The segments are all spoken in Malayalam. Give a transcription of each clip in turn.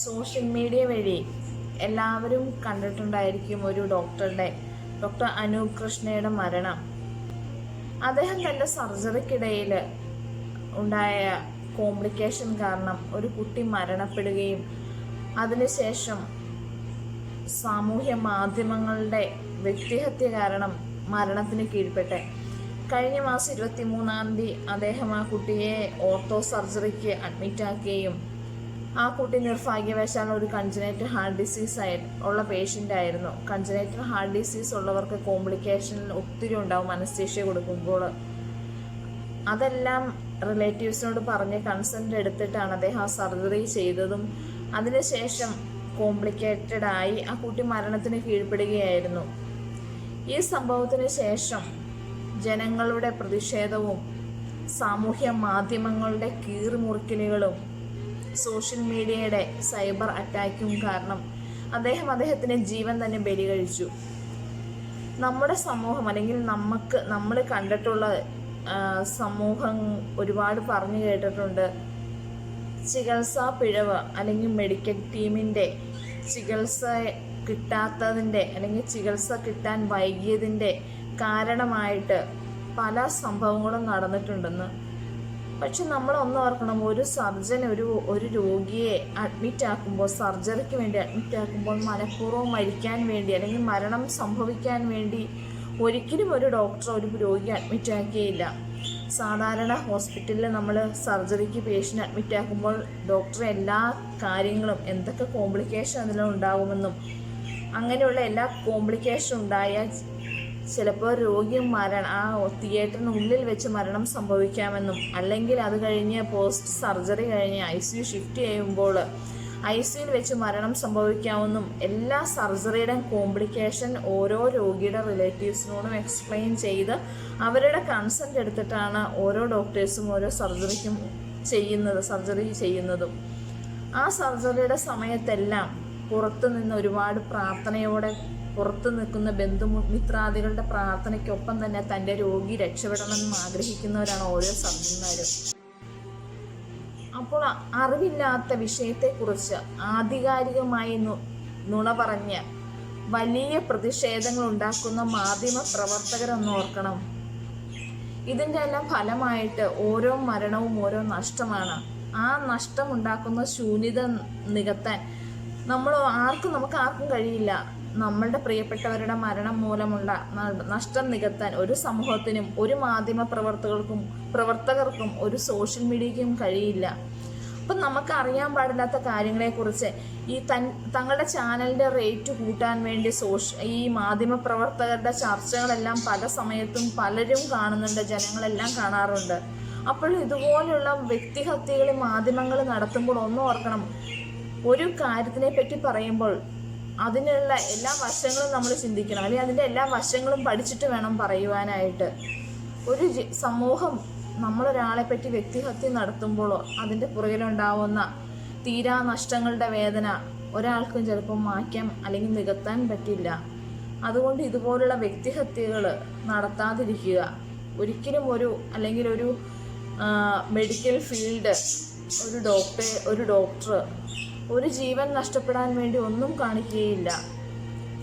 സോഷ്യൽ മീഡിയ വഴി എല്ലാവരും കണ്ടിട്ടുണ്ടായിരിക്കും ഒരു ഡോക്ടറുടെ ഡോക്ടർ അനൂപ് കൃഷ്ണയുടെ മരണം. അദ്ദേഹം തന്റെ സർജറിക്കിടയിൽ ഉണ്ടായ കോംപ്ലിക്കേഷൻ കാരണം ഒരു കുട്ടി മരണപ്പെടുകയും അതിനുശേഷം സാമൂഹ്യ മാധ്യമങ്ങളുടെ വ്യക്തിഹത്യ കാരണം മരണത്തിന് കീഴ്പ്പെട്ട്. കഴിഞ്ഞ മാസം ഇരുപത്തി മൂന്നാം തീയതി അദ്ദേഹം ആ കുട്ടിയെ ഓർത്തോ സർജറിക്ക് അഡ്മിറ്റ് ആക്കുകയും ആ കുട്ടി നിർഭാഗ്യവശാൽ ഒരു കൺജനേറ്റൽ ഹാർട്ട് ഡിസീസ് ആയി ഉള്ള പേഷ്യന്റ് ആയിരുന്നു. കൺജനേറ്റൽ ഹാർട്ട് ഡിസീസ് ഉള്ളവർക്ക് കോംപ്ലിക്കേഷൻ ഒത്തിരി ഉണ്ടാവും അനസ്തേഷ്യ കൊടുക്കുമ്പോൾ. അതെല്ലാം റിലേറ്റീവ്സിനോട് പറഞ്ഞ് കൺസെന്റ് എടുത്തിട്ടാണ് അദ്ദേഹം ആ സർജറി ചെയ്തതും. അതിനുശേഷം കോംപ്ലിക്കേറ്റഡ് ആയി ആ കുട്ടി മരണത്തിന് കീഴ്പ്പെടുകയായിരുന്നു. ഈ സംഭവത്തിന് ശേഷം ജനങ്ങളുടെ പ്രതിഷേധവും സാമൂഹ്യ മാധ്യമങ്ങളുടെ കീറിമുറിക്കലുകളും സോഷ്യൽ മീഡിയയുടെ സൈബർ അറ്റാക്കും കാരണം അദ്ദേഹം അദ്ദേഹത്തിന്റെ ജീവൻ തന്നെ ബലി കഴിച്ചു നമ്മുടെ സമൂഹം അല്ലെങ്കിൽ നമുക്ക് നമ്മൾ കണ്ടിട്ടുള്ള സമൂഹം ഒരുപാട് പറഞ്ഞു കേട്ടിട്ടുണ്ട്. ചികിത്സാ പിഴവ് അല്ലെങ്കിൽ മെഡിക്കൽ ടീമിന്റെ ചികിത്സ കിട്ടാത്തതിന്റെ അല്ലെങ്കിൽ ചികിത്സ കിട്ടാൻ വൈകിയതിന്റെ കാരണമായിട്ട് പല സംഭവങ്ങളും നടന്നിട്ടുണ്ടെന്ന് പക്ഷെ നമ്മൾ ഒന്ന് ഓർക്കണം ഒരു സർജൻ ഒരു ഒരു രോഗിയെ അഡ്മിറ്റ് ആക്കുമ്പോൾ സർജറിക്ക് വേണ്ടി അഡ്മിറ്റ് ആക്കുമ്പോൾ മനഃപൂർവം മരിക്കാൻ വേണ്ടി അല്ലെങ്കിൽ മരണം സംഭവിക്കാൻ വേണ്ടി ഒരിക്കലും ഒരു ഡോക്ടർ ഒരു രോഗിയെ അഡ്മിറ്റ് ആക്കിയില്ല സാധാരണ ഹോസ്പിറ്റലിൽ നമ്മൾ സർജറിക്ക് പേഷ്യന്റ് അഡ്മിറ്റ് ആക്കുമ്പോൾ ഡോക്ടർ എല്ലാ കാര്യങ്ങളും എന്തൊക്കെ കോംപ്ലിക്കേഷൻ അതിലുണ്ടാകുമെന്നും അങ്ങനെയുള്ള എല്ലാ കോംപ്ലിക്കേഷൻ ഉണ്ടായാൽ ചിലപ്പോൾ രോഗി മരണം ആ തിയേറ്ററിനുള്ളിൽ വെച്ച് മരണം സംഭവിക്കാമെന്നും അല്ലെങ്കിൽ അത് കഴിഞ്ഞ് പോസ്റ്റ് സർജറി കഴിഞ്ഞ് ഐ സി യു ഷിഫ്റ്റ് ചെയ്യുമ്പോൾ ഐ സിയിൽ വെച്ച് മരണം സംഭവിക്കാമെന്നും എല്ലാ സർജറിയുടെയും കോംപ്ലിക്കേഷൻ ഓരോ രോഗിയുടെ റിലേറ്റീവ്സിനോടും എക്സ്പ്ലെയിൻ ചെയ്ത് അവരുടെ കൺസെന്റ് എടുത്തിട്ടാണ് ഓരോ ഡോക്ടേഴ്സും ഓരോ സർജറിക്കും ചെയ്യുന്നത് സർജറി ചെയ്യുന്നതും. ആ സർജറിയുടെ സമയത്തെല്ലാം പുറത്തു നിന്ന് ഒരുപാട് പ്രാർത്ഥനയോടെ പുറത്തു നിൽക്കുന്ന ബന്ധു മിത്രാദികളുടെ പ്രാർത്ഥനയ്ക്കൊപ്പം തന്നെ തന്റെ രോഗി രക്ഷപ്പെടണമെന്ന് ആഗ്രഹിക്കുന്നവരാണ് ഓരോ സർജന്മാരും അപ്പോൾ അറിവില്ലാത്ത വിഷയത്തെക്കുറിച്ച് ആധികാരികമായി നുണ പറഞ്ഞ് വലിയ പ്രതിഷേധങ്ങൾ ഉണ്ടാക്കുന്ന മാധ്യമ പ്രവർത്തകരൊന്ന് ഓർക്കണം. ഇതിന്റെ എല്ലാം ഫലമായിട്ട് ഓരോ മരണവും ഓരോ നഷ്ടമാണ്. ആ നഷ്ടം ഉണ്ടാക്കുന്ന ശൂന്യത നികത്താൻ നമ്മൾ ആർക്കും നമുക്ക് ആർക്കും കഴിയില്ല. നമ്മളുടെ പ്രിയപ്പെട്ടവരുടെ മരണം മൂലമുള്ള നഷ്ടം നികത്താൻ ഒരു സമൂഹത്തിനും ഒരു മാധ്യമ പ്രവർത്തകർക്കും പ്രവർത്തകർക്കും ഒരു സോഷ്യൽ മീഡിയയ്ക്കും കഴിയില്ല. അപ്പം നമുക്ക് അറിയാൻ പാടില്ലാത്ത കാര്യങ്ങളെക്കുറിച്ച് ഈ തൻ തങ്ങളുടെ ചാനലിന്റെ റേറ്റ് കൂട്ടാൻ വേണ്ടി സോഷ്യ ഈ മാധ്യമ പ്രവർത്തകരുടെ ചർച്ചകളെല്ലാം പല സമയത്തും പലരും കാണുന്നുണ്ട് ജനങ്ങളെല്ലാം കാണാറുണ്ട്. അപ്പോൾ ഇതുപോലുള്ള വ്യക്തിഹത്യകൾ മാധ്യമങ്ങൾ നടത്തുമ്പോൾ ഒന്നും ഓർക്കണം. ഒരു കാര്യത്തിനെ പറ്റി പറയുമ്പോൾ അതിനുള്ള എല്ലാ വശങ്ങളും നമ്മൾ ചിന്തിക്കണം. അല്ലെങ്കിൽ അതിന്റെ എല്ലാ വശങ്ങളും പഠിച്ചിട്ട് വേണം പറയുവാനായിട്ട്. ഒരു സമൂഹം നമ്മളൊരാളെ പറ്റി വ്യക്തിഹത്യ നടത്തുമ്പോഴോ അതിന്റെ പുറകിലുണ്ടാവുന്ന തീരാ നഷ്ടങ്ങളുടെ വേദന ഒരാൾക്കും ചിലപ്പോൾ മാറ്റാൻ അല്ലെങ്കിൽ നികത്താൻ പറ്റില്ല. അതുകൊണ്ട് ഇതുപോലുള്ള വ്യക്തിഹത്യകൾ നടത്താതിരിക്കുക. ഒരിക്കലും ഒരു അല്ലെങ്കിൽ ഒരു മെഡിക്കൽ ഫീൽഡ് ഒരു ഡോക്ടർ ഒരു ഡോക്ടർ ഒരു ജീവൻ നഷ്ടപ്പെടാൻ വേണ്ടി ഒന്നും കാണിക്കുകയില്ല.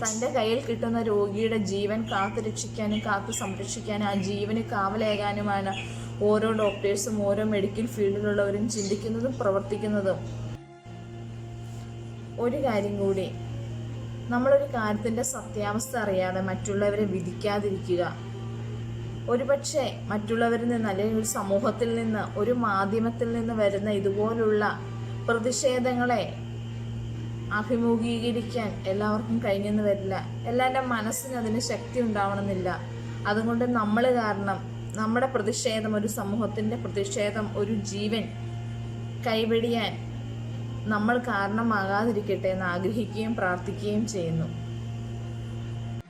തന്റെ കയ്യിൽ കിട്ടുന്ന രോഗിയുടെ ജീവൻ കാത്തു രക്ഷിക്കാനും കാത്തു സംരക്ഷിക്കാനും ആ ജീവന് കാവലേകാനുമാണ് ഓരോ ഡോക്ടേഴ്സും ഓരോ മെഡിക്കൽ ഫീൽഡിലുള്ളവരും ചിന്തിക്കുന്നതും പ്രവർത്തിക്കുന്നതും. ഒരു കാര്യം കൂടി. നമ്മളൊരു കാര്യത്തിന്റെ സത്യാവസ്ഥ അറിയാതെ മറ്റുള്ളവരെ വിധിക്കാതിരിക്കുക. ഒരുപക്ഷെ മറ്റുള്ളവരിൽ നിന്ന് അല്ലെങ്കിൽ ഒരു സമൂഹത്തിൽ നിന്ന് ഒരു മാധ്യമത്തിൽ നിന്ന് വരുന്ന ഇതുപോലുള്ള പ്രതിഷേധങ്ങളെ അഭിമുഖീകരിക്കാൻ എല്ലാവർക്കും കഴിഞ്ഞെന്ന് വരില്ല. എല്ലാവരുടെ മനസ്സിന് അതിന് ശക്തി ഉണ്ടാവണമെന്നില്ല. അതുകൊണ്ട് നമ്മൾ കാരണം നമ്മുടെ പ്രതിഷേധം ഒരു സമൂഹത്തിന്റെ പ്രതിഷേധം ഒരു ജീവൻ കൈവെടിയാൻ നമ്മൾ കാരണമാകാതിരിക്കട്ടെ എന്ന് ആഗ്രഹിക്കുകയും പ്രാർത്ഥിക്കുകയും ചെയ്യുന്നു.